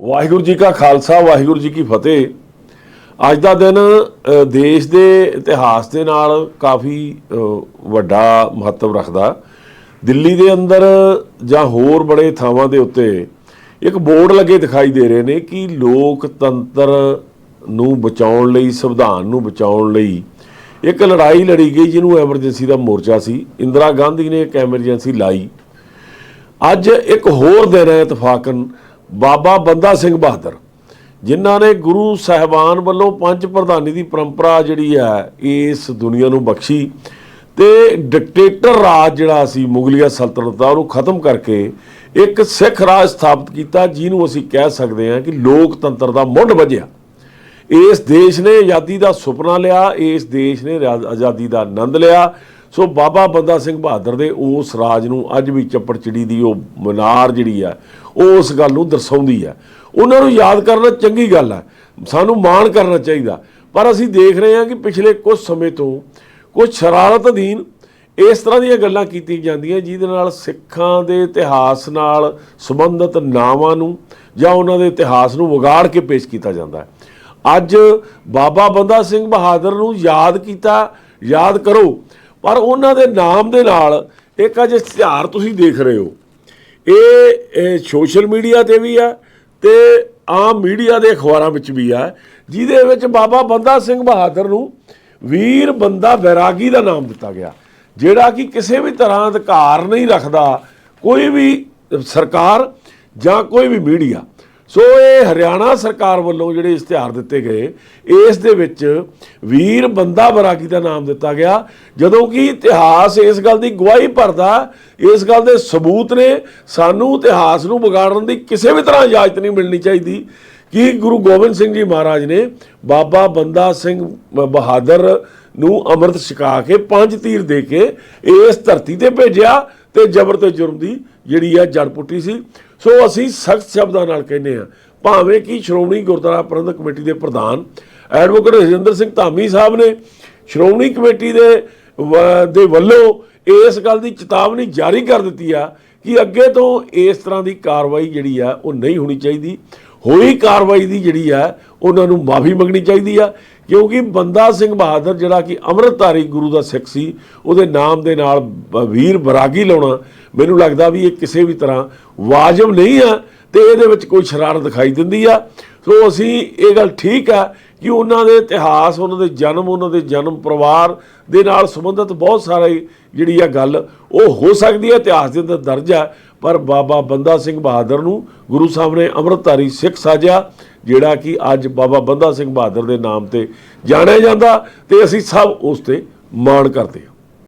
ਵਾਹਿਗੁਰੂ ਜੀ ਕਾ ਖਾਲਸਾ, ਵਾਹਿਗੁਰੂ ਜੀ ਕੀ ਫਤਿਹ। ਅੱਜ ਦਾ ਦਿਨ ਦੇਸ਼ ਦੇ ਇਤਿਹਾਸ ਦੇ ਨਾਲ ਕਾਫੀ ਵੱਡਾ ਮਹੱਤਵ ਰੱਖਦਾ। ਦਿੱਲੀ ਦੇ ਅੰਦਰ ਜਾਂ ਹੋਰ ਬੜੇ ਥਾਵਾਂ ਦੇ ਉੱਤੇ ਇੱਕ ਬੋਰਡ ਲੱਗੇ ਦਿਖਾਈ ਦੇ ਰਹੇ ਨੇ ਕਿ ਲੋਕਤੰਤਰ ਨੂੰ ਬਚਾਉਣ ਲਈ, ਸੰਵਿਧਾਨ ਨੂੰ ਬਚਾਉਣ ਲਈ ਇੱਕ ਲੜਾਈ ਲੜੀ ਗਈ ਜਿਹਨੂੰ ਐਮਰਜੈਂਸੀ ਦਾ ਮੋਰਚਾ ਸੀ। ਇੰਦਰਾ ਗਾਂਧੀ ਨੇ ਇੱਕ ਐਮਰਜੈਂਸੀ ਲਾਈ। ਅੱਜ ਇੱਕ ਹੋਰ ਦਿਨ ਹੈ ਇਤਫਾਕਨ। ਬਾਬਾ ਬੰਦਾ ਸਿੰਘ ਬਹਾਦਰ, ਜਿਨ੍ਹਾਂ ਨੇ ਗੁਰੂ ਸਾਹਿਬਾਨ ਵੱਲੋਂ ਪੰਜ ਪ੍ਰਧਾਨੀ ਦੀ ਪਰੰਪਰਾ ਜਿਹੜੀ ਹੈ, ਇਸ ਦੁਨੀਆ ਨੂੰ ਬਖਸ਼ੀ ਤੇ ਡਿਕਟੇਟਰ ਰਾਜ ਜਿਹੜਾ ਸੀ, ਮੁਗਲੀਆ ਸਲਤਨਤ ਦਾ, ਉਹਨੂੰ ਖਤਮ ਕਰਕੇ ਇੱਕ ਸਿੱਖ ਰਾਜ ਸਥਾਪਿਤ ਕੀਤਾ, ਜਿਹਨੂੰ ਅਸੀਂ ਕਹਿ ਸਕਦੇ ਹਾਂ ਕਿ ਲੋਕਤੰਤਰ ਦਾ ਮੁੱਢ ਵੱਜਿਆ। ਇਸ ਦੇਸ਼ ਨੇ ਆਜ਼ਾਦੀ ਦਾ ਸੁਪਨਾ ਲਿਆ, ਇਸ ਦੇਸ਼ ਨੇ ਆਜ਼ਾਦੀ ਦਾ ਆਨੰਦ ਲਿਆ ਸੋ ਬਾਬਾ ਬੰਦਾ ਸਿੰਘ ਬਹਾਦਰ ਦੇ ਉਸ ਰਾਜ ਨੂੰ ਅੱਜ ਵੀ ਚੱਪੜਚਿੜੀ ਦੀ ਉਹ ਮਨਾਰ ਜਿਹੜੀ ਆ, ਉਹ ਉਸ ਗੱਲ ਨੂੰ ਦਰਸਾਉਂਦੀ ਹੈ ਉਹਨਾਂ ਨੂੰ ਯਾਦ ਕਰਨਾ ਚੰਗੀ ਗੱਲ ਹੈ ਸਾਨੂੰ ਮਾਣ ਕਰਨਾ ਚਾਹੀਦਾ। ਪਰ ਅਸੀਂ ਦੇਖ ਰਹੇ ਹਾਂ ਕਿ ਪਿਛਲੇ ਕੁਝ ਸਮੇਂ ਤੋਂ ਕੁਝ ਸ਼ਰਾਰਤ ਅਧੀਨ ਇਸ ਤਰ੍ਹਾਂ ਦੀਆਂ ਗੱਲਾਂ ਕੀਤੀਆਂ ਜਾਂਦੀਆਂ, ਜਿਹਦੇ ਨਾਲ ਸਿੱਖਾਂ ਦੇ ਇਤਿਹਾਸ ਨਾਲ ਸੰਬੰਧਿਤ ਨਾਵਾਂ ਨੂੰ ਜਾਂ ਉਹਨਾਂ ਦੇ ਇਤਿਹਾਸ ਨੂੰ ਵਿਗਾੜ ਕੇ ਪੇਸ਼ ਕੀਤਾ ਜਾਂਦਾ ਹੈ। ਅੱਜ ਬਾਬਾ ਬੰਦਾ ਸਿੰਘ ਬਹਾਦਰ ਨੂੰ ਯਾਦ ਕੀਤਾ, ਯਾਦ ਕਰੋ ਪਰ ਉਹਨਾਂ ਦੇ ਨਾਮ ਦੇ ਨਾਲ ਇੱਕ ਅਜ ਇਸ਼ਤਿਹਾਰ ਤੁਸੀਂ ਦੇਖ ਰਹੇ ਹੋ। ਇਹ ਇਹ ਸੋਸ਼ਲ ਮੀਡੀਆ ਤੇ ਵੀ ਆ ਤੇ ਆਮ ਮੀਡੀਆ ਦੇ ਅਖਬਾਰਾਂ ਵਿੱਚ ਵੀ ਆ, ਜਿਹਦੇ ਵਿੱਚ ਬਾਬਾ ਬੰਦਾ ਸਿੰਘ ਬਹਾਦਰ ਨੂੰ ਵੀਰ ਬੰਦਾ ਵੈਰਾਗੀ ਦਾ ਨਾਮ ਦਿੱਤਾ ਗਿਆ, ਜਿਹੜਾ ਕਿ ਕਿਸੇ ਵੀ ਤਰ੍ਹਾਂ ਅਧਿਕਾਰ ਨਹੀਂ ਰੱਖਦਾ, ਕੋਈ ਵੀ ਸਰਕਾਰ ਜਾਂ ਕੋਈ ਵੀ ਮੀਡੀਆ। ਸੋ ਇਹ ਹਰਿਆਣਾ ਸਰਕਾਰ ਵੱਲੋਂ ਜਿਹੜੇ ਇਸ਼ਤਿਹਾਰ ਦਿੱਤੇ ਗਏ, ਇਸ ਦੇ ਵਿੱਚ ਵੀਰ ਬੰਦਾ ਬਰਾਗੀ ਦਾ ਨਾਮ ਦਿੱਤਾ ਗਿਆ, ਜਦੋਂ ਕਿ ਇਤਿਹਾਸ ਇਸ ਗੱਲ ਦੀ ਗਵਾਹੀ ਭਰਦਾ, ਇਸ ਗੱਲ ਦੇ ਸਬੂਤ ਨੇ, ਸਾਨੂੰ ਇਤਿਹਾਸ ਨੂੰ ਵਿਗਾੜਨ ਦੀ ਕਿਸੇ ਵੀ ਤਰ੍ਹਾਂ ਇਜਾਜ਼ਤ ਨਹੀਂ ਮਿਲਣੀ ਚਾਹੀਦੀ। ਕਿ ਗੁਰੂ ਗੋਬਿੰਦ ਸਿੰਘ ਜੀ ਮਹਾਰਾਜ ਨੇ ਬਾਬਾ ਬੰਦਾ ਸਿੰਘ ਬਹਾਦਰ ਨੂੰ ਅੰਮ੍ਰਿਤ ਛਕਾ ਕੇ ਪੰਜ ਤੀਰ ਦੇ ਕੇ ਇਸ ਧਰਤੀ ਤੇ ਭੇਜਿਆ? ਤੇ ਜ਼ਬਰ ਤੇ ਜੁਰਮ ਦੀ ਜਿਹੜੀ ਆ ਜੜ ਪੁੱਟੀ ਸੀ। ਸੋ ਅਸੀਂ ਸਖਤ ਸ਼ਬਦਾਂ ਨਾਲ ਕਹਿੰਦੇ ਆ ਭਾਵੇਂ ਕਿ ਸ਼੍ਰੋਮਣੀ ਗੁਰਦੁਆਰਾ ਪ੍ਰਬੰਧਕ ਕਮੇਟੀ ਦੇ ਪ੍ਰਧਾਨ ਐਡਵੋਕੇਟ ਰਜਿੰਦਰ ਸਿੰਘ ਧਾਮੀ ਸਾਹਿਬ ਨੇ ਸ਼੍ਰੋਮਣੀ ਕਮੇਟੀ ਦੇ ਦੇ ਵੱਲੋਂ ਇਸ ਗੱਲ ਦੀ ਚੇਤਾਵਨੀ ਜਾਰੀ ਕਰ ਦਿੱਤੀ ਆ ਕਿ ਅੱਗੇ ਤੋਂ ਇਸ ਤਰ੍ਹਾਂ ਦੀ ਕਾਰਵਾਈ ਜਿਹੜੀ ਆ, ਉਹ ਨਹੀਂ ਹੋਣੀ ਚਾਹੀਦੀ। ਹੋਈ ਕਾਰਵਾਈ ਦੀ ਜਿਹੜੀ ਆ, ਉਹਨਾਂ ਨੂੰ ਮਾਫੀ ਮੰਗਣੀ ਚਾਹੀਦੀ ਆ। ਕਿਉਂਕਿ ਬੰਦਾ ਸਿੰਘ ਬਹਾਦਰ ਜਿਹੜਾ ਕਿ ਅੰਮ੍ਰਿਤਧਾਰੀ ਗੁਰੂ ਦਾ ਸਿੱਖ ਸੀ, ਉਹਦੇ ਨਾਮ ਦੇ ਨਾਲ ਵੀਰ ਬਰਾਗੀ ਲਾਉਣਾ, ਮੈਨੂੰ ਲੱਗਦਾ ਵੀ ਇਹ ਕਿਸੇ ਵੀ ਤਰ੍ਹਾਂ ਵਾਜਬ ਨਹੀਂ ਆ ਤੇ ਇਹਦੇ ਵਿੱਚ ਕੋਈ ਸ਼ਰਾਰਤ ਦਿਖਾਈ ਦਿੰਦੀ ਆ। ਸੋ ਅਸੀਂ ਇਹ ਗੱਲ ਠੀਕ ਆ ਕਿ ਉਹਨਾਂ ਦੇ ਇਤਿਹਾਸ, ਉਹਨਾਂ ਦੇ ਜਨਮ, ਉਹਨਾਂ ਦੇ ਜਨਮ ਪਰਿਵਾਰ ਦੇ ਨਾਲ ਸੰਬੰਧਿਤ ਬਹੁਤ ਸਾਰੇ ਜਿਹੜੀ ਆ ਗੱਲ, ਉਹ ਹੋ ਸਕਦੀ ਹੈ ਇਤਿਹਾਸ ਦੇ ਅੰਦਰ ਦਰਜ ਹੈ ਪਰ ਬਾਬਾ ਬੰਦਾ ਸਿੰਘ ਬਹਾਦਰ ਨੂੰ ਗੁਰੂ ਸਾਹਿਬ ਨੇ ਅੰਮ੍ਰਿਤਧਾਰੀ ਸਿੱਖ ਸਾਜਿਆ, ਜਿਹੜਾ ਕਿ ਅੱਜ ਬਾਬਾ ਬੰਦਾ ਸਿੰਘ ਬਹਾਦਰ ਦੇ ਨਾਮ ਤੇ ਜਾਣਿਆ ਜਾਂਦਾ ਤੇ ਅਸੀਂ ਸਭ ਉਸ ਤੇ ਮਾਣ ਕਰਦੇ ਹਾਂ।